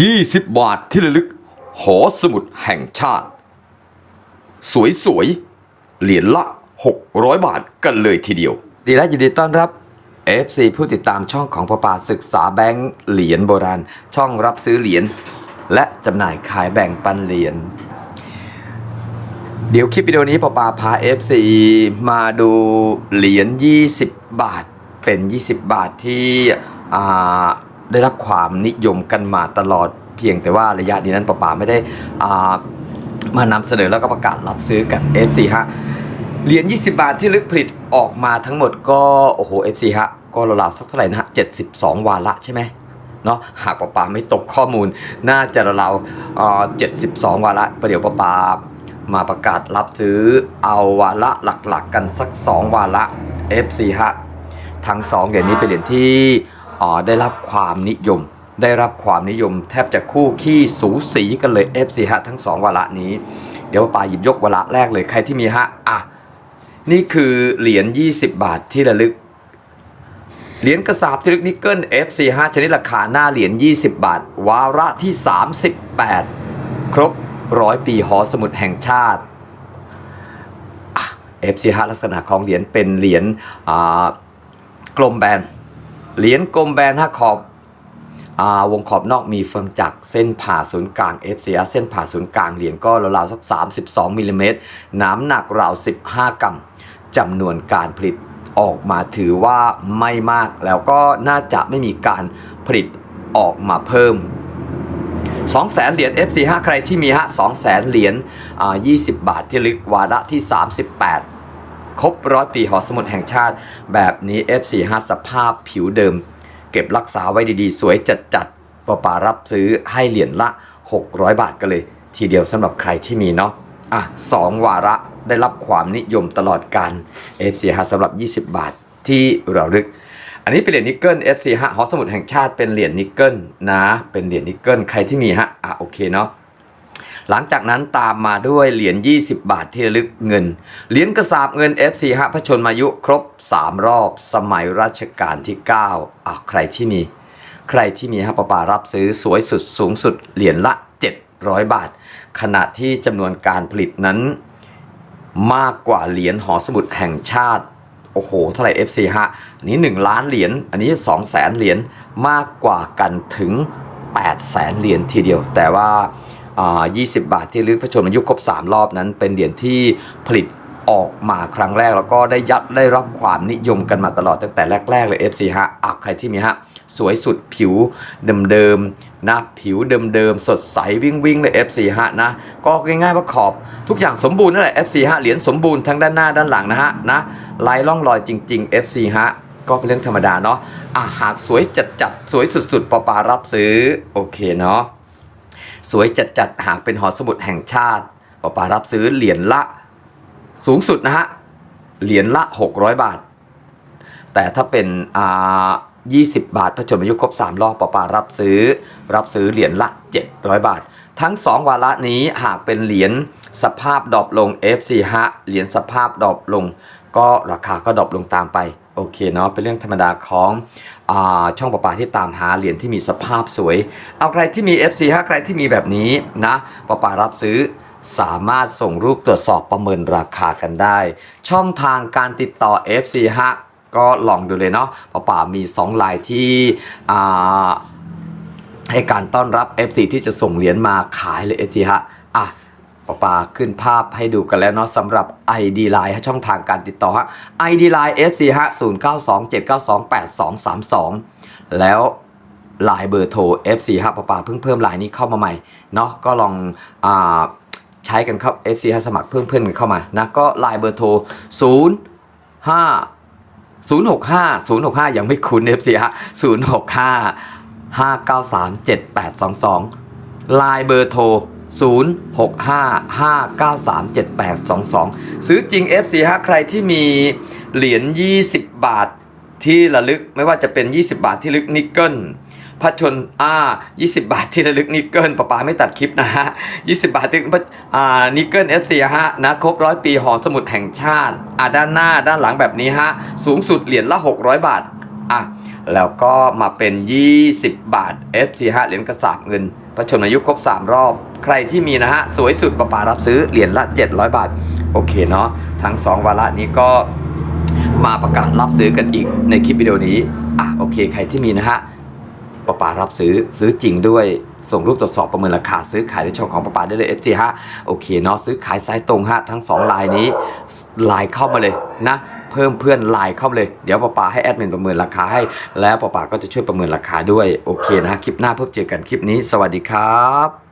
20 บาทที่ระลึก หอสมุดแห่งชาติ สวยๆ เหรียญละ 600 บาทกันเลยทีเดียว ดีและยินดีต้อนรับ FC ผู้ติดตามช่องของประปาศึกษาแบงค์เหรียญโบราณ ช่องรับซื้อเหรียญและจำหน่ายขายแบ่งปันเหรียญเดี๋ยวคลิปวิดีโอนี้ปอปาพา FC มาดูเหรียญ 20 บาทเป็น 20 บาทที่อ่า ได้รับความนิยมกันมาตลอดเพียงแต่ว่าระยะนี้นั้นปอปาไม่ได้อ่ามานำเสนอแล้วก็ประกาศรับซื้อกัน FC ฮะเหรียญ20 บาทที่ลึกผลิตออกมาทั้งหมดก็โอ้โห FC ฮะก็ราวๆสักเท่าไหร่นะฮะ72 วาระใช่ไหมเนาะหากปะปาไม่ตกข้อมูล น่าจะราวๆเอ่อ72 วาระประเดี๋ยวปะปามาประกาศรับซื้อเอาวาระหลักๆกันสัก 2 วาระ FC ฮะทั้งสองเหรียญนี้เป็นเหรียญที่ ได้รับความนิยม ได้รับความนิยม แทบจะคู่ขี้สูสีกันเลย FC ฮะทั้งสองวาระนี้ เดี๋ยวปาหยิบยกวาระแรกเลยใครที่มีฮะอะนี่คือเหรียญ 20 บาทที่ระลึกเหรียญกระสาบที่ระลึกนิกเกิล FC5 ชนิดราคาหน้าเหรียญ 20 บาท วาระที่ 38 ครบร้อยปีหอสมุดแห่งชาติ FC5 ลักษณะของเหรียญเป็นเหรียญกลมแบน เหรียญกลมแบนห้าขอบอาวงขอบนอกมีเฟืองจักรเส้นผ่าศูนย์กลาง FCR เส้นผ่าศูนย์กลางเหรียญก็ราวๆสัก 32มิลลิเมตรน้ำหนักราว 15 กรัมจำนวนการผลิตออกมาถือว่าไม่มาก แล้วก็น่าจะไม่มีการผลิตออกมาเพิ่ม 2 0 0แสนเหรียญ FC5 ใครที่มีฮะ2 0 0แสนเหรียญอ่า20 บาทที่ลึกวาระที่ 38 ครบร้อยปีหอสมุดแห่งชาติ แบบนี้ F45 สภาพผิวเดิม เก็บรักษาไว้ดีๆ สวยจัดจัดๆปอปารับซื้อให้เหรียญละ 600 บาทกันเลย ทีเดียวสำหรับใครที่มีเนาะอะสองวาระได้รับความนิยมตลอดการ F45 สำหรับ 20 บาทที่เราลึก อันนี้เป็นเหรียญนิกเกิล F45 หอสมุดแห่งชาติเป็นเหรียญนิกเกิลนะ เป็นเหรียญนิกเกิลใครที่มีฮะอะโอเคเนาะ หลังจากนั้นตามมาด้วยเหรียญ 20 บาทที่ระลึกเงิน เหรียญกระสาบเงิน FC ฮะพระชนมายุครบ 3 รอบ สมัยรัชกาลที่ 9อะใครที่มี ใครที่มีฮะปะปารับซื้อสวยสุดสูงสุดเหรียญละ 700 บาท ขณะที่จำนวนการผลิตนั้นมากกว่าเหรียญหอสมุดแห่งชาติโอ้โหเท่าไหร่ FC ฮะอันนี้ 1 ล้านเหรียญอันนี้ 2 0 0แสนเหรียญมากกว่ากันถึง8แสนเหรียญทีเดียว แต่ว่า 20 บาทที่ลึกพระชนมายุครบ 3 รอบนั้น เป็นเหรียญที่ผลิตออกมาครั้งแรกแล้วก็ได้ยัดได้รับความนิยมกันมาตลอดตั้งแต่แรก ๆ เลย FC ฮะอะใครที่มีฮะ สวยสุดผิวเดิมๆนะผิวเดิมๆ สดใสวิ่งวิ่งๆเลย F4 ฮะนะ ก็ง่ายๆว่าขอบทุกอย่างสมบูรณ์นั่นแหละ F4 ฮะเหรียญสมบูรณ์ทั้งด้านหน้าด้านหลังนะฮะนะลายล่องรอยจริง ๆ F4 ฮะก็เป็นเรื่องธรรมดาเนาะอะหากสวยจัดๆสวยสุดๆปอปารับซื้อโอเคเนาะ สวยจัดๆหากเป็นหอสมุดแห่งชาติปอปารับซื้อเหรียญละ สูงสุดนะฮะ เหรียญละ 600 บาท แต่ถ้าเป็นอ่า20 บาทพระชนมายุครบ3รอบปอปารับซื้อ รับซื้อเหรียญละ 700 บาท ทั้ง 2 วาระนี้หากเป็นเหรียญสภาพดรอปลง FC ฮะเหรียญสภาพดรอปลง ก็ราคาก็ดรอปลงตามไป โอเคเนาะเป็นเรื่องธรรมดาของอช่องประปาที่ตามหาเหรียญที่มีสภาพสวย เอาใครที่มี FC ฮะใครที่มีแบบนี้นะประปารับซื้อสามารถส่งรูปตรวจสอบประเมินราคากันได้ ช่องทางการติดต่อ FC ฮะก็ลองดูเลยเนาะป้าป่ามี2ลายที่ให้การต้อนรับ FC ที่จะส่งเหรียญมาขายเลย FC ฮะอะ ป้าป่าขึ้นภาพให้ดูกันแล้วเนาะสำหรับ ID Line ช่องทางการติดต่อฮะ ID Line FC ฮะ0927928232 แล้วลน์เบอร์โทร F4 ฮะปะปาเพิ่งเพิ่มลน์นี้เข้ามาใหม่เนาะก็ลองอ่าใช้กันครับ F4 ฮะสมัครเพิ่มเพื่อนกันเข้ามานะก็ลน์เบอร์โทร 0 5 0 6 5 0 6 5 ยังไม่คุ้น F4 ฮะ0 6 5 5 9 3 7 8 2 2ลน์เบอร์โทร 0 6 5 5 9 3 7 8 2 2 ซื้อจริง F4 ฮะใครที่มีเหรียญ 20 บาทที่ระลึกไม่ว่าจะเป็น 20 บาทที่ลึกนิกเกิลพระชนอ่า20 บาทที่ระลึกนิกเกิลป้าปาไม่ตัดคลิปนะฮะ 20 บาทที่พระอ่านิกเกิลเอฟซีฮะนะครบร้อยปีหอสมุดแห่งชาติอ่าด้านหน้าด้านหลังแบบนี้ฮะ สูงสุดเหรียญละ 600 บาทอะแล้วก็มาเป็น 20 บาท FC5 เหรียญกระสาบเงิน พระชนมายุครบ 3 รอบ ใครที่มีนะฮะ สวยสุดประปารับซื้อเหรียญละ 700 บาท โอเคเนาะทั้ง 2 วาระนี้ก็มาประกาศรับซื้อกันอีกในคลิปวิดีโอนี้ อะโอเค ใครที่มีนะฮะประปารับซื้อซื้อจริงด้วยส่งรูปตรวจสอบประเมินราคาซื้อขายในช่องของประปาได้เลย FC ฮะโอเคเนาะซื้อขายสายตรงฮะทั้ง 2 ลายนี้ลายเข้ามาเลยนะ เพิ่มเพื่อนไลน์เข้ามาเลย เดี๋ยวป้าปาให้แอดมินประเมินราคาให้ แล้วป้าปาก็จะช่วยประเมินราคาด้วย โอเคนะ คลิปหน้าพบเจอกันคลิปนี้ สวัสดีครับ